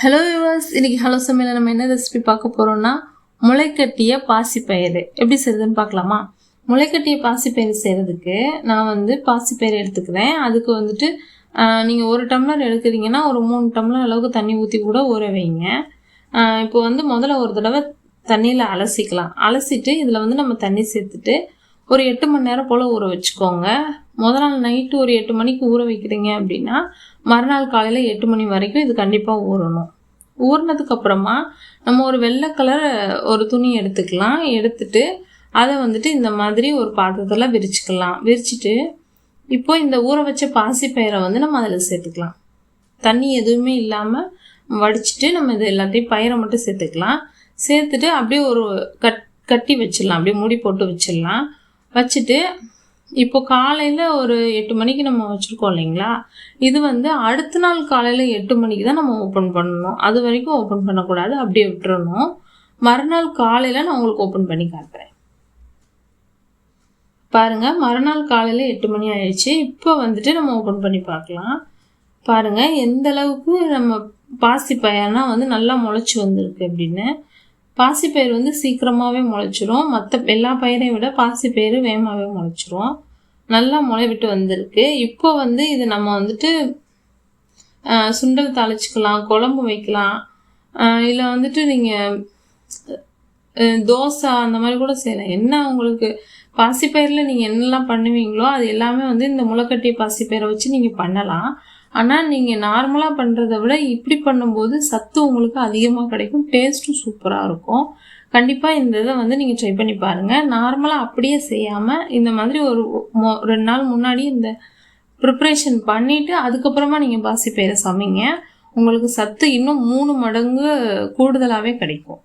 Hello விவாஸ் இன்னைக்கு hello சமையல் நம்ம என்ன ரெசிபி பார்க்க போகிறோன்னா முளைக்கட்டிய பாசிப்பயிறு. எப்படி செய்யுதுன்னு பார்க்கலாமா? முளைக்கட்டிய பாசிப்பயிறு செய்கிறதுக்கு நான் வந்து பாசிப்பயிறு எடுத்துக்கிறேன். அதுக்கு வந்துட்டு நீங்கள் ஒரு டம்ளர் எடுக்கிறீங்கன்னா ஒரு மூணு டம்ளர் அளவுக்கு தண்ணி ஊற்றி கூட ஊற வைங்க. இப்போ வந்து முதல்ல ஒரு தடவை தண்ணியில் அலசிக்கலாம். அலசிட்டு இதில் வந்து நம்ம தண்ணி சேர்த்துட்டு ஒரு எட்டு மணி நேரம் போல் ஊற வச்சுக்கோங்க. முதல் நாள் நைட்டு ஒரு எட்டு மணிக்கு ஊற வைக்கிறீங்க அப்படின்னா மறுநாள் காலையில் எட்டு மணி வரைக்கும் இது கண்டிப்பாக ஊறணும். ஊறினதுக்கப்புறமா நம்ம ஒரு வெள்ளை கலர் ஒரு துணி எடுத்துக்கலாம். எடுத்துட்டு அதை வந்துட்டு இந்த மாதிரி ஒரு பாத்திரத்தில் விரிச்சுக்கலாம். விரிச்சிட்டு இப்போ இந்த ஊற வச்ச பாசிப்பயிரை வந்து நம்ம அதில் சேர்த்துக்கலாம். தண்ணி எதுவுமே இல்லாமல் வடிச்சிட்டு நம்ம இது எல்லாத்தையும் பயிரை மட்டும் சேர்த்துக்கலாம். சேர்த்துட்டு அப்படியே ஒரு கட் கட்டி வச்சிடலாம். அப்படியே மூடி போட்டு வச்சிடலாம். வச்சுட்டு இப்போ காலையில் ஒரு எட்டு மணிக்கு நம்ம வச்சுருக்கோம் இல்லைங்களா? இது வந்து அடுத்த நாள் காலையில் எட்டு மணிக்கு தான் நம்ம ஓப்பன் பண்ணணும். அது வரைக்கும் ஓப்பன் பண்ணக்கூடாது. அப்படியே விட்டுறணும். மறுநாள் காலையில் நான் உங்களுக்கு ஓப்பன் பண்ணி காட்டுறேன். பாருங்கள் மறுநாள் காலையில் எட்டு மணி ஆயிடுச்சு. இப்போ வந்துட்டு நம்ம ஓப்பன் பண்ணி பார்க்கலாம். பாருங்க எந்த அளவுக்கு நம்ம பாசி பயனா வந்து நல்லா முளைச்சி வந்திருக்கு அப்படின்னு. பாசிப்பயிர் வந்து சீக்கிரமாகவே முளைச்சிரும். மற்ற எல்லா பயிரையும் விட பாசிப்பயிர் வேகமாகவே முளைச்சிரும். நல்லா முளை விட்டு வந்திருக்கு. இப்போ வந்து இது நம்ம வந்துட்டு ஆஹ், சுண்டல் தாளிச்சுக்கலாம் குழம்பு வைக்கலாம். இல்லை வந்துட்டு நீங்கள் தோசை அந்த மாதிரி கூட செய்யலாம். என்ன உங்களுக்கு பாசிப்பயிரில் நீங்கள் என்னெல்லாம் பண்ணுவீங்களோ அது எல்லாமே வந்து இந்த முளைக்கட்டி பாசிப்பயிரை வச்சு நீங்கள் பண்ணலாம். ஆனால் நீங்கள் நார்மலாக பண்ணுறத விட இப்படி பண்ணும்போது சத்து உங்களுக்கு அதிகமாக கிடைக்கும் டேஸ்ட்டும் சூப்பராக இருக்கும். கண்டிப்பாக இந்த இதை வந்து நீங்கள் ட்ரை பண்ணி பாருங்கள் நார்மலாக அப்படியே செய்யாமல் இந்த மாதிரி ஒரு மோ ரெண்டு நாள் முன்னாடி இந்த ப்ரிப்ரேஷன் பண்ணிவிட்டு அதுக்கப்புறமா நீங்கள் பாசிப்பயிரை சமைங்க. உங்களுக்கு சத்து இன்னும் மூணு மடங்கு கூடுதலாகவே கிடைக்கும்.